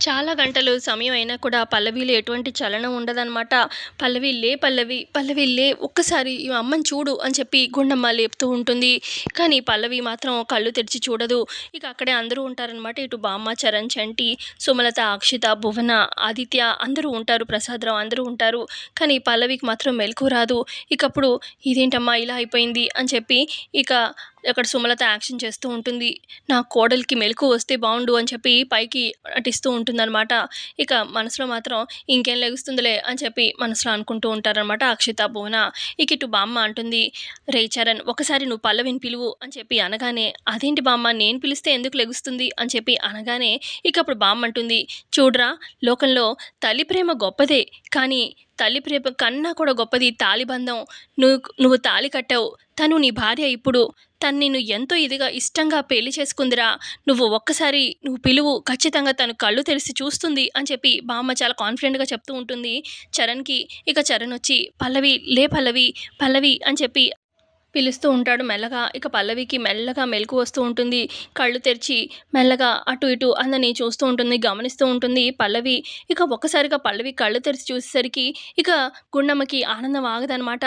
చాలా గంటలు సమయం అయినా కూడా పల్లవిలో ఎటువంటి చలనం ఉండదనమాట పల్లవి లే పల్లవి పల్లవి లే ఒక్కసారి ఈ అమ్మని చూడు అని చెప్పి గుండమ్మ లేపుతూ ఉంటుంది. కానీ పల్లవి మాత్రం కళ్ళు తెరిచి చూడదు. ఇక అక్కడే అందరూ ఉంటారనమాట ఇటు బామ్మ చరణ్ చంటి సుమలత అక్షిత భువన ఆదిత్య అందరూ ఉంటారు. ప్రసాదరావు అందరూ ఉంటారు. కానీ పల్లవికి మాత్రం మెలకు రాదు. ఇక అప్పుడు ఇదేంటమ్మా ఇలా అయిపోయింది అని చెప్పి ఇక అక్కడ సుమలత యాక్షన్ చేస్తూ ఉంటుంది. నా కోడలికి మెలకు వస్తే బాగుండు అని చెప్పి పైకి నటిస్తూ ఉంటుందన్నమాట. ఇక మనసులో మాత్రం ఇంకేం లెగుస్తుందిలే అని చెప్పి మనసులో అనుకుంటూ ఉంటారనమాట అక్షిత భువన. ఇక ఇటు బామ్మ అంటుంది రే చరణ్ ఒకసారి నువ్వు పల్లవిని పిలువు అని చెప్పి అనగానే అదేంటి బామ్మ నేను పిలిస్తే ఎందుకు లెగుస్తుంది? అని చెప్పి అనగానే ఇక అప్పుడు బామ్మ అంటుంది చూడరా లోకంలో తల్లి ప్రేమ గొప్పదే కానీ తల్లి ప్రేమ కన్నా కూడా గొప్పది తాలిబంధం నువ్వు నువ్వు తాలి కట్టావు. తను నీ భార్య ఇప్పుడు. తను నిన్ను ఎంతో ఇదిగా ఇష్టంగా పెళ్ళి చేసుకుందిరా. నువ్వు ఒక్కసారి నువ్వు పిలువు. ఖచ్చితంగా తను కళ్ళు తెరిచి చూస్తుంది అని చెప్పి బామ్మ చాలా కాన్ఫిడెంట్గా చెప్తూ ఉంటుంది. చరణ్కి ఇక చరణ్ వచ్చి పల్లవి లే పల్లవి పల్లవి అని చెప్పి పిలుస్తూ ఉంటాడు మెల్లగా. ఇక పల్లవికి మెల్లగా మెలకు వస్తూ ఉంటుంది. కళ్ళు తెరిచి మెల్లగా అటు ఇటు అందని చూస్తూ ఉంటుంది గమనిస్తూ ఉంటుంది పల్లవి. ఇక ఒక్కసారిగా పల్లవి కళ్ళు తెరిచి చూసేసరికి ఇక గుండమ్మకి ఆనందం ఆగదనమాట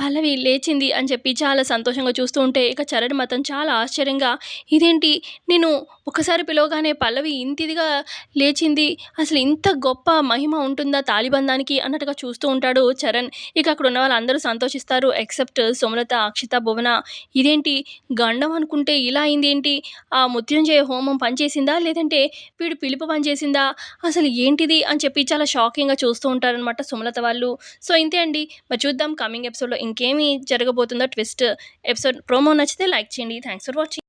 పల్లవి లేచింది అని చెప్పి చాలా సంతోషంగా చూస్తూ ఉంటే ఇక చరణ్ మతం చాలా ఆశ్చర్యంగా ఇదేంటి? నేను ఒకసారి పిలవగానే పల్లవి ఇంత ఇదిగా లేచింది. అసలు ఇంత గొప్ప మహిమ ఉంటుందా తాలిబంధానికి అన్నట్టుగా చూస్తూ ఉంటాడు చరణ్. ఇక అక్కడ ఉన్న వాళ్ళందరూ సంతోషిస్తారు. ఎక్సెప్ట్ సుమలత అక్షిత భువన ఇదేంటి? గండం అనుకుంటే ఇలా అయింది ఏంటి ఆ మృత్యుంజయ హోమం పనిచేసిందా? లేదంటే వీడు పిలుపు పనిచేసిందా? అసలు ఏంటిది? అని చెప్పి చాలా షాకింగ్గా చూస్తూ ఉంటారనమాట సుమలత వాళ్ళు. సో ఇంతే అండి. మరి చూద్దాం. కమింగ్ ఎపిసోడ్లో ఇంకేమి జరగబోతుందో ట్విస్ట్. ఎపిసోడ్ ప్రోమో నచ్చితే లైక్ చేయండి. Thanks for watching.